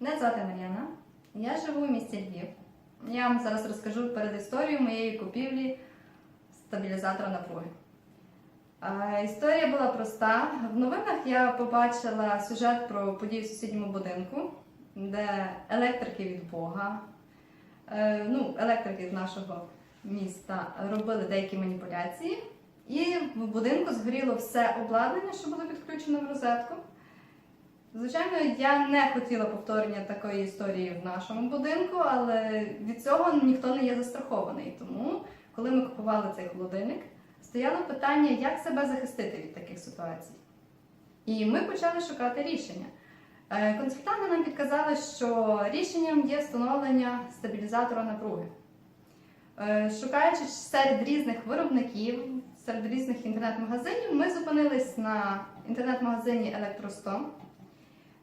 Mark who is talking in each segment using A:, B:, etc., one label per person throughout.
A: звати Мар'яна. Я живу в місті Львів. Я вам зараз розкажу перед історією моєї купівлі стабілізатора напруги. Історія була проста. В новинах я побачила сюжет про події в сусідньому будинку, де електрики від Бога, е, ну, електрики з нашого міста робили деякі маніпуляції, і в будинку згоріло все обладнання, що було підключено в розетку. Звичайно, я не хотіла повторення такої історії в нашому будинку, але від цього ніхто не є застрахований. Тому, коли ми купували цей холодильник, стояло питання, як себе захистити від таких ситуацій. І ми почали шукати рішення. Е, Консультанти нам підказали, що рішенням є встановлення стабілізатора напруги. Е, Шукаючи серед різних виробників, серед різних інтернет-магазинів, ми зупинились на інтернет-магазині Електростом,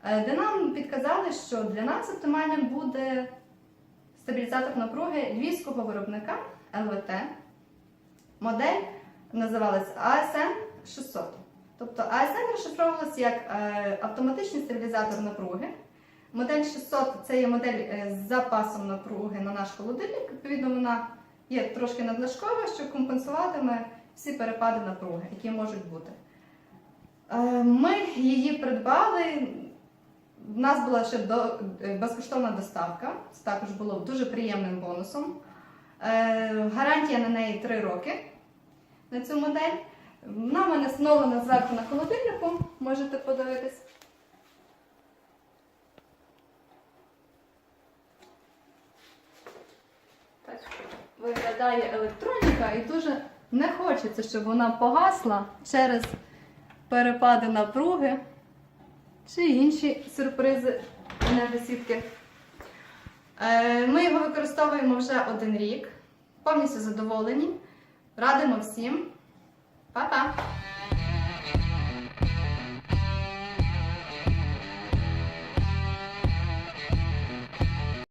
A: де нам підказали, що для нас оптимальним буде стабілізатор напруги львівського виробника ЛВТ. Модель називалась ASN 600. Тобто ASN розшифровувалась як е, автоматичний стабілізатор напруги. Модель 600 це є модель е, з запасом напруги на наш холодильник. Відповідно, вона є трошки надлишкова, що компенсуватиме всі перепади напруги, які можуть бути. Е, Ми її придбали. У нас була ще до, е, безкоштовна доставка, це також було дуже приємним бонусом. Е, Гарантія на неї 3 роки на цю модель. Вона в мене встановлена зверху на холодильнику, можете подивитись. Виглядає електроніка і дуже не хочеться, щоб вона погасла через перепади напруги чи інші сюрпризи енергосітки. Е, Ми його використовуємо вже один рік, повністю задоволені. Радимо всім. Па-па!